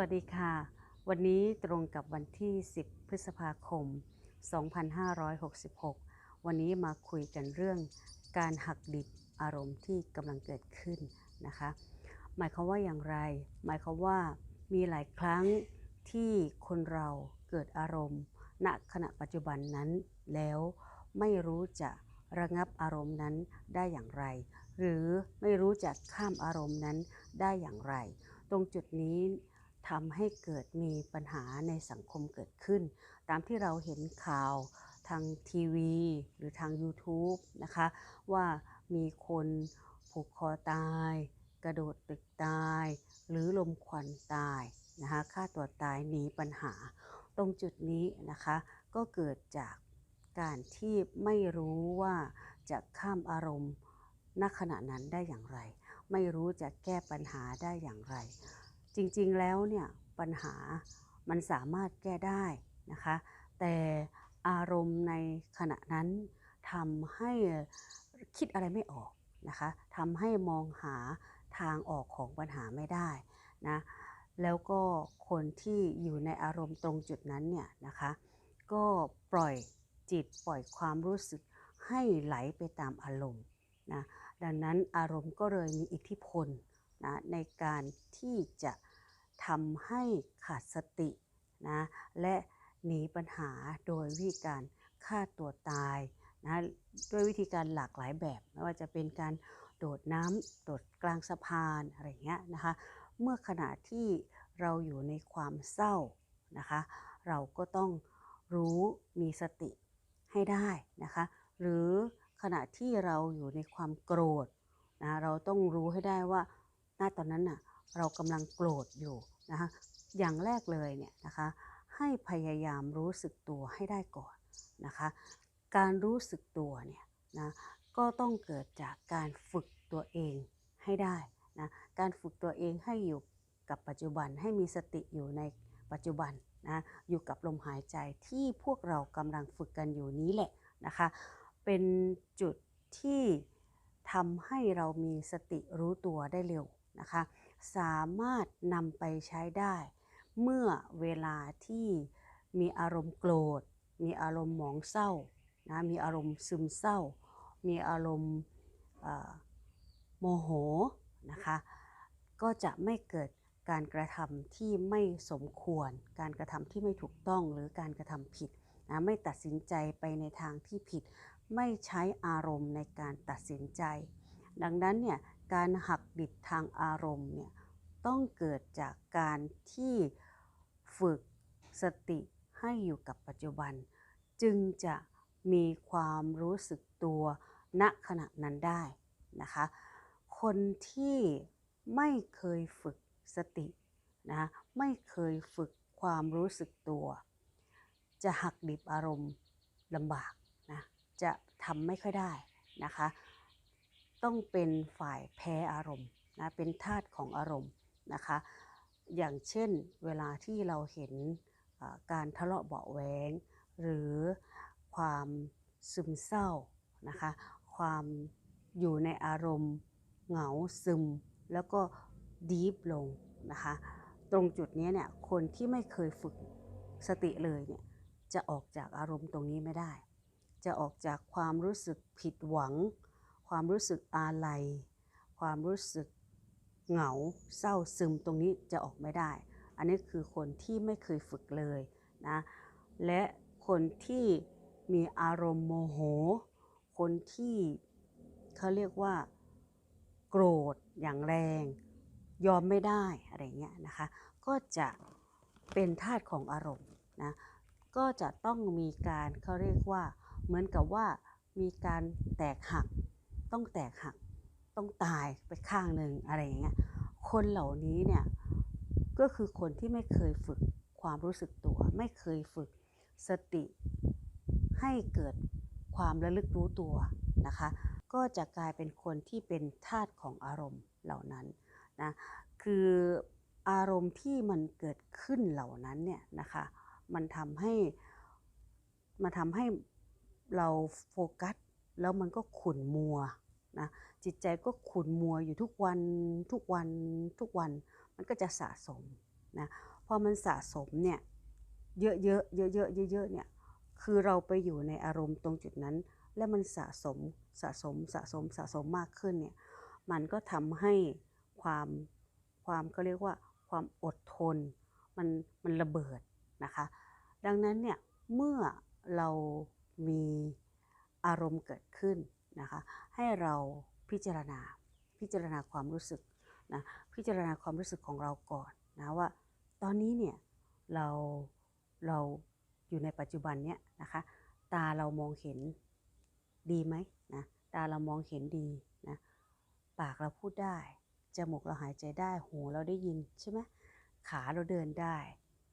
วัสดีค่ะ วันนี้ตรงกับวันที่ 10 พฤษภาคม 2566 วันนี้มาคุยกันเรื่องการหักดิบอารมณ์ที่กำลังเกิดขึ้นนะคะ หมายความว่าอย่างไร หมายความว่ามีหลายครั้งที่คนเราเกิดอารมณ์ ณขณะปัจจุบันนั้นแล้วไม่รู้จะระงับอารมณ์นั้นได้อย่างไร หรือไม่รู้จะข้ามอารมณ์นั้นได้อย่างไร ตรงจุดนี้ ทำให้เกิดมีปัญหาในสังคมเกิดขึ้น ตามที่เราเห็นข่าวทางทีวี หรือทาง YouTube นะคะ ว่ามีคนผูกคอตาย กระโดดตึกตาย หรือลมควันตายนะคะฆ่าตัวตายหนีปัญหา ตรงจุดนี้นะคะก็เกิดจากการที่ไม่รู้ว่าจะข้ามอารมณ์ณขณะนั้นได้อย่างไร ไม่รู้จะแก้ปัญหาได้อย่างไร จริงๆแล้วเนี่ยปัญหามันสามารถแก้ได้นะคะ แต่อารมณ์ในขณะนั้นทำให้คิดอะไรไม่ออกนะคะทำให้มองหาทางออกของปัญหาไม่ได้นะแล้วก็คนที่อยู่ในอารมณ์ตรงจุดนั้นเนี่ยนะคะก็ปล่อยจิตปล่อยความรู้สึกให้ไหลไปตามอารมณ์นะดังนั้นอารมณ์ก็เลยมีอิทธิพล นะในการที่จะทำให้ขาดสตินะและหนีปัญหาโดยวิธีการฆ่าตัวตายนะด้วยวิธีการหลากหลายแบบไม่ว่าจะเป็นการโดดน้ำโดดกลางสะพานอะไรเงี้ยนะคะเมื่อขณะที่เราอยู่ในความเศร้านะคะเราก็ต้องรู้มีสติให้ได้นะคะหรือขณะที่เราอยู่ในความโกรธนะเราต้องรู้ให้ได้ว่า ณตอนนั้นน่ะเรากำลังโกรธอยู่นะคะอย่างแรกเลยเนี่ยนะคะให้พยายามรู้สึกตัวให้ได้ก่อนนะคะการรู้สึกตัวเนี่ยนะก็ต้องเกิดจากการฝึกตัวเองให้ได้นะการฝึกตัวเองให้อยู่กับปัจจุบันให้มีสติอยู่ในปัจจุบันนะอยู่กับลมหายใจที่พวกเรากำลังฝึกกันอยู่นี้แหละนะคะเป็นจุดที่ทำให้เรามีสติรู้ตัวได้เร็ว นะคะสามารถนำไปใช้ได้ เมื่อเวลาที่มีอารมณ์โกรธ มีอารมณ์หมองเศร้านะมีอารมณ์ซึมเศร้า มีอารมณ์โมโหนะคะก็จะไม่เกิดการกระทำที่ไม่สมควร การกระทำที่ไม่ถูกต้องหรือการกระทำผิดนะไม่ตัดสินใจไปในทางที่ผิด ไม่ใช้อารมณ์ในการตัดสินใจ ดังนั้นเนี่ย การหักดิบทางอารมณ์เนี่ยต้องเกิดจากการที่ฝึกสติให้อยู่กับปัจจุบัน จึงจะมีความรู้สึกตัวณขณะนั้นได้นะคะ คนที่ไม่เคยฝึกสตินะไม่เคยฝึกความรู้สึกตัว จะหักดิบอารมณ์ลำบากนะจะทำไม่ค่อยได้นะคะ ต้องเป็นฝ่ายแพ้อารมณ์นะเป็นธาตุของอารมณ์นะคะ อย่างเช่นเวลาที่เราเห็นการทะเลาะเบาแหวงหรือความซึมเศร้านะคะ ความอยู่ในอารมณ์เหงาซึม แล้วก็ดีฟลงนะคะ ตรงจุดนี้เนี่ยคนที่ไม่เคยฝึกสติเลยเนี่ยจะออกจากอารมณ์ตรงนี้ไม่ได้ จะออกจากความรู้สึกผิดหวัง ความรู้สึกอาลัย ความรู้สึกเหงาเศร้าซึมตรงนี้จะออกไม่ได้ อันนี้คือคนที่ไม่เคยฝึกเลยนะและคนที่มีอารมณ์โมโห คนที่เขาเรียกว่า โกรธอย่างแรง ยอมไม่ได้อะไรเงี้ยนะคะก็จะเป็นธาตุของอารมณ์นะก็จะต้องมีการเขาเรียกว่าเหมือนกับว่ามีการแตกหัก ต้องแตกหักต้องตายไปข้างหนึ่งอะไรอย่างเงี้ยคนเหล่านี้เนี่ยก็คือคนที่ไม่เคยฝึกความรู้สึกตัว ไม่เคยฝึกสติ ให้เกิดความระลึกรู้ตัวนะคะ ก็จะกลายเป็นคนที่เป็นธาตุของอารมณ์เหล่านั้นนะคืออารมณ์ที่มันเกิดขึ้นเหล่านั้นเนี่ยนะคะมันทำให้มันทำให้เราโฟกัส แล้วมันก็ขุ่นมัว นะจิตใจก็ขุ่นมัวอยู่ทุกวันทุกวันทุกวันมันก็จะสะสมนะพอมันสะสมเนี่ยเยอะๆเยอะๆเยอะๆเยอะเนี่ยคือเราไปอยู่ในอารมณ์ตรงจุดนั้น แล้วมันสะสมสะสมสะสมสะสมมากขึ้นเนี่ยมันก็ทำให้ความความก็เรียกว่าความอดทนมันมันระเบิดนะคะ ดังนั้นเนี่ยเมื่อเรามีอารมณ์เกิดขึ้น นะคะให้เราพิจารณาพิจารณาความรู้สึกนะพิจารณาความรู้สึกของเราก่อนนะว่าตอนนี้เนี่ยเราเราอยู่ในปัจจุบันเนี่ยนะคะตาเรามองเห็นดีไหมนะตาเรามองเห็นดีนะปากเราพูดได้จมูกเราหายใจได้หูเราได้ยินใช่ไหมขาเราเดินได้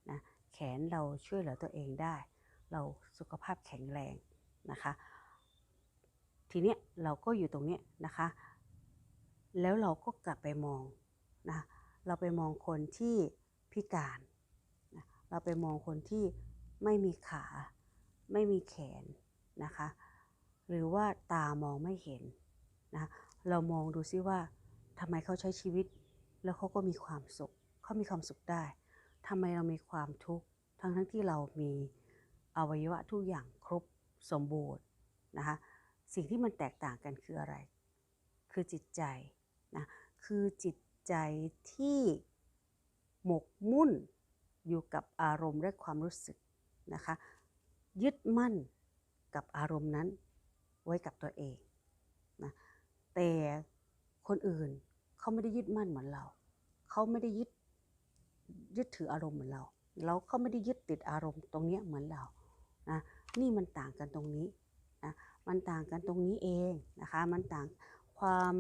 นะแขนเราช่วยเหลือตัวเองได้ เราสุขภาพแข็งแรงนะคะ ทีเนี้ยเราก็อยู่ตรงเนี้ยนะคะ แล้วเราก็กลับไปมองนะเราไปมองคนที่พิการนะเราไปมองคนที่ไม่มีขา ไม่มีแขนนะคะ หรือว่าตามองไม่เห็นนะเรามองดูซิว่าทำไมเขาใช้ชีวิต แล้วเขาก็มีความสุขเขามีความสุขได้ทำไมเรามีความทุกข์ทั้งทั้งที่เรามีอวัยวะทุกอย่างครบสมบูรณ์นะคะ สิ่งที่มันแตกต่างกันคืออะไร คือจิตใจนะคือจิตใจที่หมกมุ่นอยู่กับอารมณ์และความรู้สึกนะคะ ยึดมั่นกับอารมณ์นั้นไว้กับตัวเองนะแต่คนอื่นเขาไม่ได้ยึดมั่นเหมือนเรา เขาไม่ได้ยึดยึดถืออารมณ์เหมือนเราแล้วเขาไม่ได้ยึดติดอารมณ์ตรงนี้เหมือนเรานะนี่มันต่างกันตรงนี้ มันต่างกันตรงนี้เองนะคะ มันต่างความ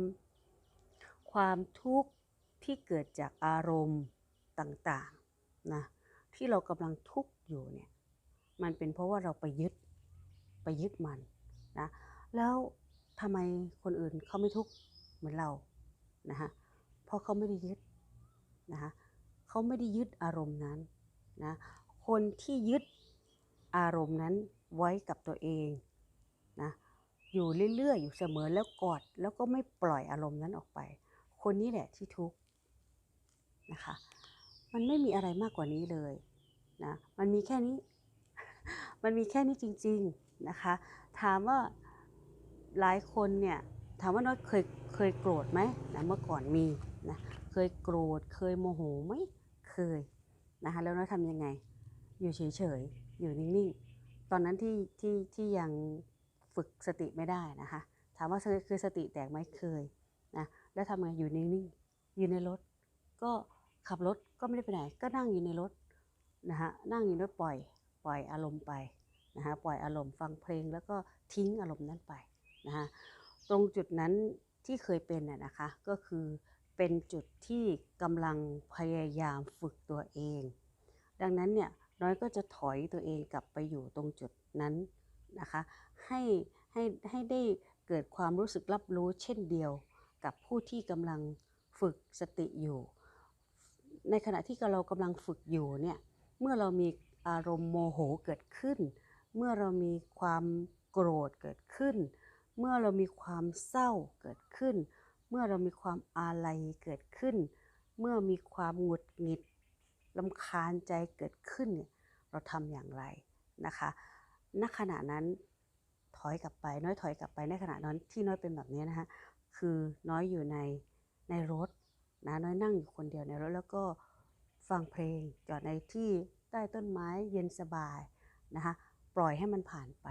ความทุกข์ที่เกิดจากอารมณ์ต่างๆนะที่เรากำลังทุกข์อยู่เนี่ยมันเป็นเพราะว่าเราไปยึดไปยึดมันนะแล้วทำไมคนอื่นเขาไม่ทุกข์เหมือนเรานะคะเพราะเขาไม่ได้ยึดนะคะเขาไม่ได้ยึดอารมณ์นั้นนะคนที่ยึดอารมณ์นั้นไว้กับตัวเอง อยู่เรื่อยๆ อยู่เสมอแล้วกอดแล้วก็ไม่ปล่อยอารมณ์นั้นออกไป คนนี้แหละที่ทุกข์นะคะ มันไม่มีอะไรมากกว่านี้เลยนะมันมีแค่นี้ มันมีแค่นี้จริง ๆนะคะ ถามว่าหลายคนเนี่ยถามว่าน้อยเคยเคยโกรธไหมนะเมื่อก่อนมีนะเคยโกรธเคยโมโหไหมเคยนะคะแล้วน้อยทำยังไง อยู่เฉยๆอยู่นิ่งๆตอนนั้นที่ที่ที่ยัง ฝึกสติไม่ได้นะคะ ถามว่าเคือสติแตกไหมเคยนะแล้วทำไงอยู่นิ่งๆอยู่ในรถ ก็ขับรถก็ไม่ได้ไปไหน ก็นั่งอยู่ในรถนะฮะนั่งอยู่ในรถปล่อยปล่อยอารมณ์ไปนะฮะปล่อยอารมณ์ฟังเพลงแล้วก็ทิ้งอารมณ์นั้นไปนะฮะตรงจุดนั้นที่เคยเป็นน่ะนะคะก็คือเป็นจุดที่กำลังพยายามฝึกตัวเอง ดังนั้นเนี่ยน้อยก็จะถอยตัวเองกลับไปอยู่ตรงจุดนั้นนะคะ ให้ให้ให้ได้เกิดความรู้สึกรับรู้เช่นเดียวกับผู้ที่กำลังฝึกสติอยู่ ในขณะที่เรากำลังฝึกอยู่เนี่ยเมื่อเรามีอารมณ์โมโหเกิดขึ้น เมื่อเรามีความโกรธเกิดขึ้น เมื่อเรามีความเศร้าเกิดขึ้น เมื่อเรามีความอาลัยเกิดขึ้น เมื่อมีความหงุดหงิดลำคาญใจเกิดขึ้นเนี่ยเราทำอย่างไรนะคะ ณ ขณะนั้น อยกลับไป น้อยถอยกลับไปในขณะนั้นที่น้อยเป็นแบบนี้นะคะคือน้อยอยู่ในในรถนะน้อยนั่งอยู่คนเดียวในรถแล้วก็ฟังเพลงจอดในที่ใต้ต้นไม้เย็นสบายนะคะปล่อยให้มันผ่านไป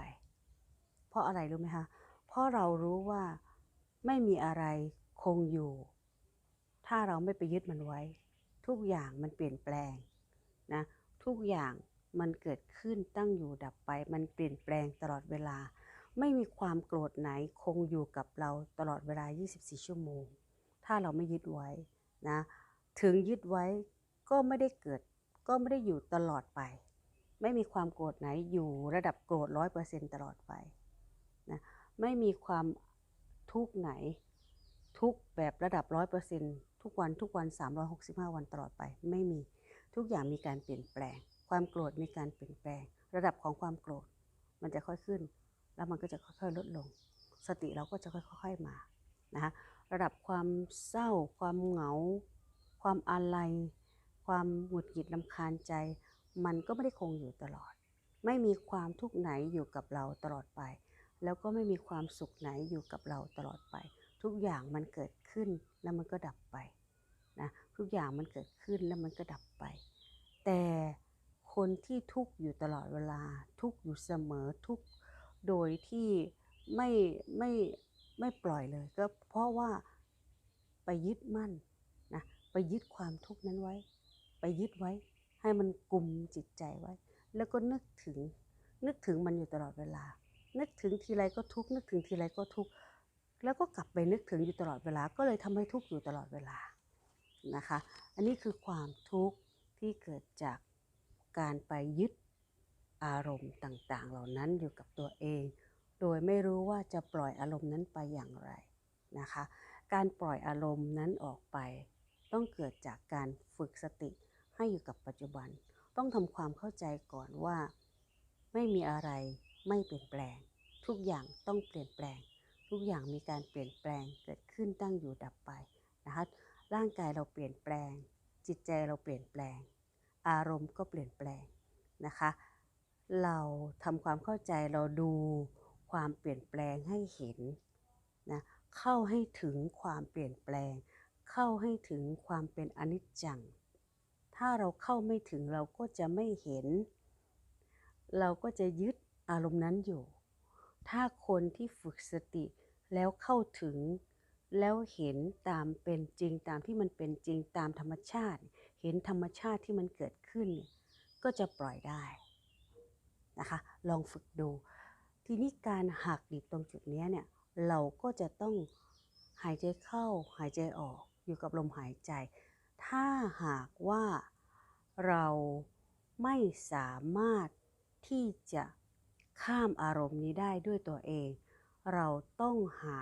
เพราะอะไรรู้ไหมคะเพราะเรารู้ว่าไม่มีอะไรคงอยู่ ถ้าเราไม่ไปยึดมันไว้ ทุกอย่างมันเปลี่ยนแปลงนะทุกอย่างมันเกิดขึ้นตั้งอยู่ดับไป มันเปลี่ยนแปลงตลอดเวลา ไม่มีความโกรธไหนคงอยู่กับเราตลอดเวลา 24 ชั่วโมง ถ้าเราไม่ยึดไว้นะ ถึงยึดไว้ก็ไม่ได้เกิด ก็ไม่ได้อยู่ตลอดไป ไม่มีความโกรธไหนอยู่ระดับโกรธร้อยเปอร์เซ็นตลอดไปนะ ไม่มีความทุกข์ไหน ทุกแบบระดับร้อยเปอร์เซ็นทุกวันทุกวัน 365 วันตลอดไป ไม่มี ทุกอย่างมีการเปลี่ยนแปลง ความโกรธมีการเปลี่ยนแปลง ระดับของความโกรธมันจะค่อยขึ้น แล้วมันก็จะค่อยๆลดลง สติเราก็จะค่อยๆมานะคะระดับความเศร้า ความเหงา ความอาลัยความหงุดหงิดลำคาญใจ มันก็ไม่ได้คงอยู่ตลอด ไม่มีความทุกข์ไหนอยู่กับเราตลอดไป แล้วก็ไม่มีความสุขไหนอยู่กับเราตลอดไป ทุกอย่างมันเกิดขึ้นแล้วมันก็ดับไปนะทุกอย่างมันเกิดขึ้นแล้วมันก็ดับไป แต่คนที่ทุกข์อยู่ตลอดเวลา ทุกข์อยู่เสมอทุกข์ โดยที่ไม่ไม่ไม่ปล่อยเลย ก็เพราะว่าไปยึดมั่นนะไปยึดความทุกข์นั้นไว้ ไปยึดไว้ ให้มันกลุ่มจิตใจไว้ แล้วก็นึกถึงนึกถึงมันอยู่ตลอดเวลา นึกถึงทีไรก็ทุกข์นึกถึงทีไรก็ทุกข์แล้วก็กลับไปนึกถึงอยู่ตลอดเวลา ก็เลยทำให้ทุกข์อยู่ตลอดเวลานะคะ อันนี้คือความทุกข์ที่เกิดจากการไปยึด อารมณ์ต่างๆ เหล่านั้นอยู่กับตัวเอง โดยไม่รู้ว่าจะปล่อยอารมณ์นั้นไปอย่างไรนะคะ การปล่อยอารมณ์นั้นออกไป ต้องเกิดจากการฝึกสติให้อยู่กับปัจจุบัน ต้องทำความเข้าใจก่อนว่า ไม่มีอะไรไม่เปลี่ยนแปลง ทุกอย่างต้องเปลี่ยนแปลง ทุกอย่างมีการเปลี่ยนแปลงเกิดขึ้นตั้งอยู่ดับไปนะคะร่างกายเราเปลี่ยนแปลง จิตใจเราเปลี่ยนแปลง อารมณ์ก็เปลี่ยนแปลงนะคะ เราทำความเข้าใจเราดูความเปลี่ยนแปลงให้เห็นนะเข้าให้ถึงความเปลี่ยนแปลง เข้าให้ถึงความเป็นอนิจจัง ถ้าเราเข้าไม่ถึงเราก็จะไม่เห็น เราก็จะยึดอารมณ์นั้นอยู่ ถ้าคนที่ฝึกสติแล้วเข้าถึงแล้วเห็นตามเป็นจริงตามที่มันเป็นจริงตามธรรมชาติ เห็นธรรมชาติที่มันเกิดขึ้น ก็จะปล่อยได้ นะคะ ลองฝึกดู ทีนี้การหักดิบตรงจุดนี้เนี่ยเราก็จะต้องหายใจเข้าหายใจออกอยู่กับลมหายใจ ถ้าหากว่าเราไม่สามารถที่จะข้ามอารมณ์นี้ได้ด้วยตัวเอง เราต้องหา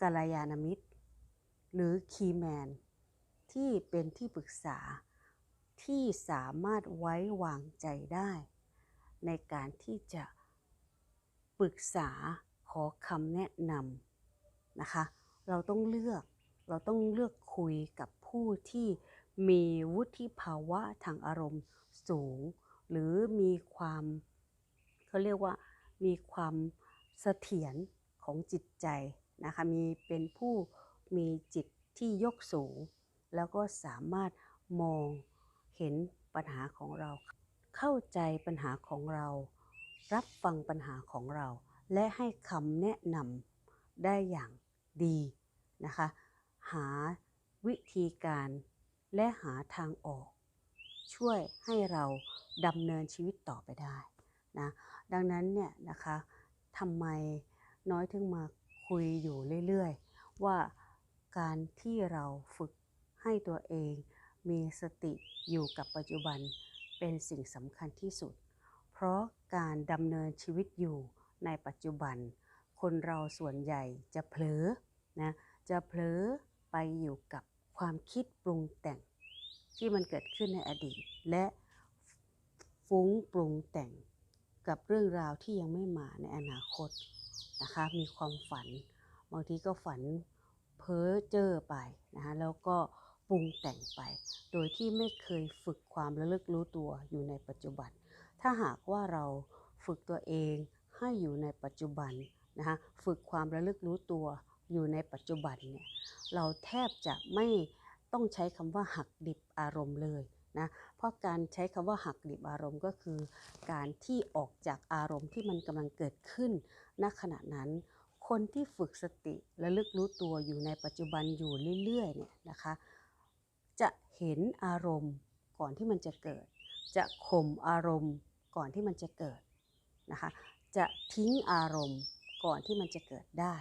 กัลยาณมิตร หรือคีแมนที่เป็นที่ปรึกษาที่สามารถไว้วางใจได้ ในการที่จะปรึกษาขอคำแนะนำนะคะ เราต้องเลือกเราต้องเลือกคุยกับผู้ที่มีวุฒิภาวะทางอารมณ์สูง หรือมีความเขาเรียกว่ามีความเสถียรของจิตใจนะคะมีเป็นผู้มีจิตที่ยกสูง แล้วก็สามารถมองเห็นปัญหาของเรา เข้าใจปัญหาของเรา รับฟังปัญหาของเรา และให้คำแนะนำได้อย่างดีนะคะ หาวิธีการและหาทางออก ช่วยให้เราดำเนินชีวิตต่อไปได้นะดังนั้นเนี่ยนะคะทำไมน้อยถึงมาคุยอยู่เรื่อยๆ ว่าการที่เราฝึกให้ตัวเองมีสติอยู่กับปัจจุบัน เป็นสิ่งสำคัญที่สุด เพราะการดำเนินชีวิตอยู่ในปัจจุบัน คนเราส่วนใหญ่จะเผลอนะจะเผลอไปอยู่กับความคิดปรุงแต่ง ที่มันเกิดขึ้นในอดีต และฟุ้งปรุงแต่งกับเรื่องราวที่ยังไม่มาในอนาคตนะคะมีความฝัน บางทีก็ฝันเพ้อเจ้อไปนะคะแล้วก็ ปรุงแต่งไป โดยที่ไม่เคยฝึกความระลึกรู้ตัวอยู่ในปัจจุบัน ถ้าหากว่าเราฝึกตัวเองให้อยู่ในปัจจุบันนะคะฝึกความระลึกรู้ตัวอยู่ในปัจจุบันเนี่ยเราแทบจะไม่ต้องใช้คำว่าหักดิบอารมณ์เลยนะเพราะการใช้คำว่าหักดิบอารมณ์ก็คือ การที่ออกจากอารมณ์ที่มันกำลังเกิดขึ้นณขณะนั้น คนที่ฝึกสติระลึกรู้ตัวอยู่ในปัจจุบันอยู่เรื่อยๆเนี่ยนะคะ จะเห็นอารมณ์ก่อนที่มันจะเกิด จะข่มอารมณ์ก่อนที่มันจะเกิดนะคะจะทิ้งอารมณ์ก่อนที่มันจะเกิดได้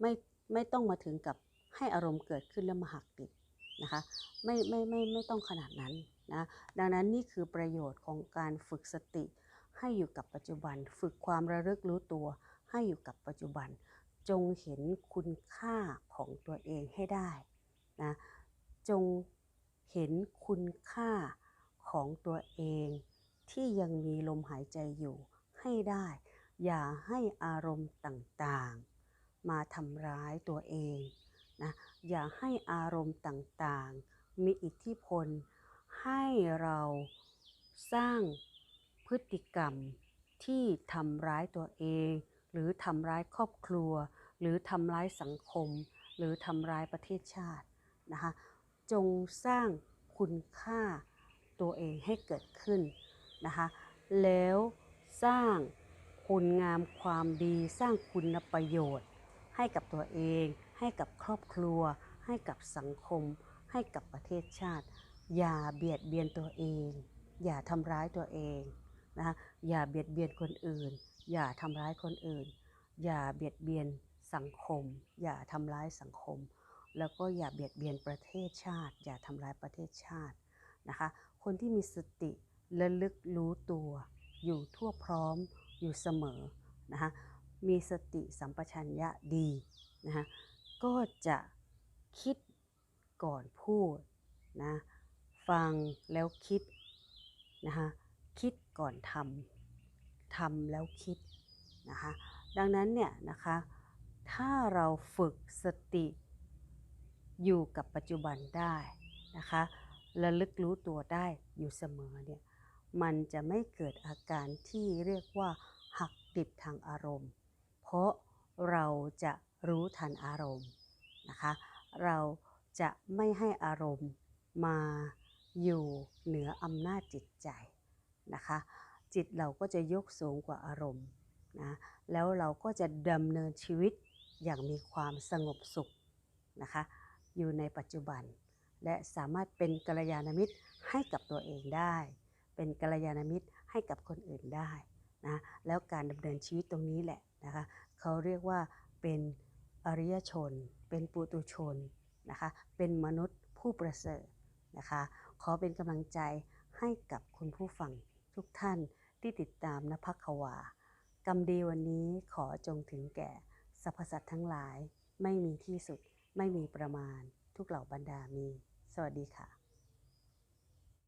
ไม่ไม่ต้องมาถึงกับให้อารมณ์เกิดขึ้นแล้วมาหักดิบนะคะไม่ไม่ไม่ไม่ต้องขนาดนั้นนะดังนั้นนี่คือประโยชน์ของการฝึกสติ ให้อยู่กับปัจจุบัน ฝึกความระลึกรู้ตัว ให้อยู่กับปัจจุบัน จงเห็นคุณค่าของตัวเองให้ได้นะ จงเห็นคุณค่าของตัวเองที่ยังมีลมหายใจอยู่ให้ได้ อย่าให้อารมณ์ต่างๆ มาทำร้ายตัวเองนะอย่าให้อารมณ์ต่างๆ มีอิทธิพล ให้เราสร้างพฤติกรรมที่ทำร้ายตัวเอง หรือทำร้ายครอบครัว หรือทำร้ายสังคม หรือทำร้ายประเทศชาตินะคะ จงสร้างคุณค่าตัวเองให้เกิดขึ้นนะคะ แล้วสร้างคุณงามความดีสร้างคุณประโยชน์ ให้กับตัวเอง ให้กับครอบครัว ให้กับสังคม ให้กับประเทศชาติ อย่าเบียดเบียนตัวเอง อย่าทำร้ายตัวเองนะคะอย่าเบียดเบียนคนอื่น อย่าทำร้ายคนอื่น อย่าเบียดเบียนสังคม อย่าทำร้ายสังคม แล้วก็อย่าเบียดเบียนประเทศชาติ อย่าทำร้ายประเทศชาตินะคะ คนที่มีสติระลึกรู้ตัว อยู่ทั่วพร้อมอยู่เสมอนะคะมีสติสัมปชัญญะดีนะคะก็จะคิดก่อนพูดนะฟังแล้วคิดนะคะคิดก่อนทำทำแล้วคิดนะคะดังนั้นเนี่ยนะคะถ้าเราฝึกสติ อยู่กับปัจจุบันได้นะคะระลึกรู้ตัวได้อยู่เสมอเนี่ยมันจะไม่เกิดอาการที่เรียกว่าหักดิบทางอารมณ์ เพราะเราจะรู้ทันอารมณ์นะคะเราจะไม่ให้อารมณ์มาอยู่เหนืออำนาจจิตใจนะคะ จิตเราก็จะยกสูงกว่าอารมณ์นะแล้วเราก็จะดำเนินชีวิตอย่างมีความสงบสุขนะคะ อยู่ในปัจจุบัน และสามารถเป็นกัลยาณมิตรให้กับตัวเองได้ เป็นกัลยาณมิตรให้กับคนอื่นได้นะแล้วการดำเนินชีวิตตรงนี้แหละนะคะเขาเรียกว่าเป็นอริยชน เป็นปุตุชนนะคะเป็นมนุษย์ผู้ประเสริฐนะคะขอเป็นกำลังใจให้กับคุณผู้ฟังทุกท่านที่ติดตามนภักวากรรมดีวันนี้ขอจงถึงแก่สรรพสัตว์ทั้งหลายไม่มีที่สุด ไม่มีประมาณทุกเหล่าบรรดามี สวัสดีค่ะ